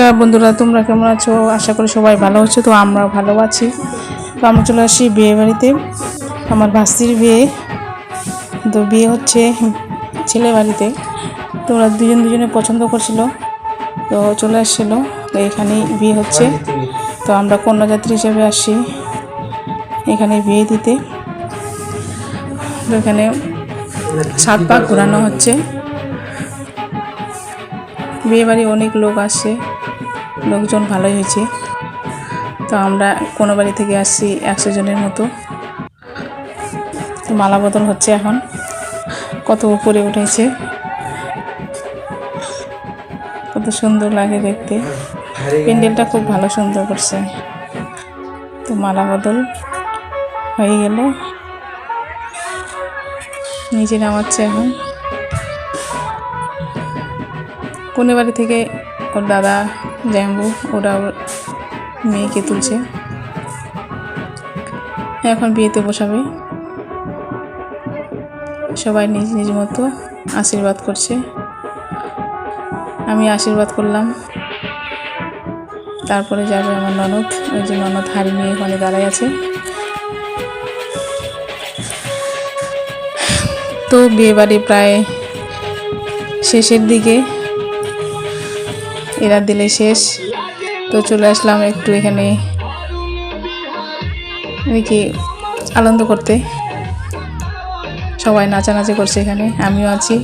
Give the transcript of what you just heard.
নমস্কার বন্ধুরা, তোমরা কেমন আছো? আশা করি সবাই ভালো আছো, তো আমরা ভালো আছি। তো আমরা চলে আসি বিয়ে বাড়িতে। আমার ভাস্তির বিয়ে। তো বিয়ে হচ্ছে ছেলে বাড়িতে। তো ওরা দুজন দুজনে পছন্দ করছিল। তো চলে আসছিল। তো এখানেই বিয়ে হচ্ছে। তো আমরা কন্যাযাত্রী হিসেবে আসি এখানে বিয়ে দিতে। তো এখানে সাত পাক ঘোরানো হচ্ছে। বিয়ে বাড়ি অনেক লোক আসছে লোকজন ভালোই হয়েছে। তো আমরা কোনো বাড়ি থেকে আসছি একশো জনের মতো। তো মালা বদল হচ্ছে এখন, কত উপরে উঠেছে। কত সুন্দর লাগে দেখতে। প্যান্ডেলটা খুব ভালো সুন্দর করছে। তো মালা বদল হয়ে গেল। নিজে নামাচ্ছে এখন। কোনে বাড়ি থেকে ওর দাদা জ্যাম্বু, ওরা ওর মেয়েকে তুলছে। এখন বিয়েতে বসাবে। সবাই নিজ নিজ মতো আশীর্বাদ করছে। আমি আশীর্বাদ করলাম। তারপরে যাবে আমার ননদ। ওই যে ননদ হাড়ি নিয়ে ওখানে দাঁড়ায় আছে। তো বিয়ে বাড়ি প্রায় শেষের দিকে এরা দিলে শেষ। তো চলে আসলাম একটু এখানে কি আনন্দ করতে। সবাই নাচানাচি করছে এখানে, আমিও আছি।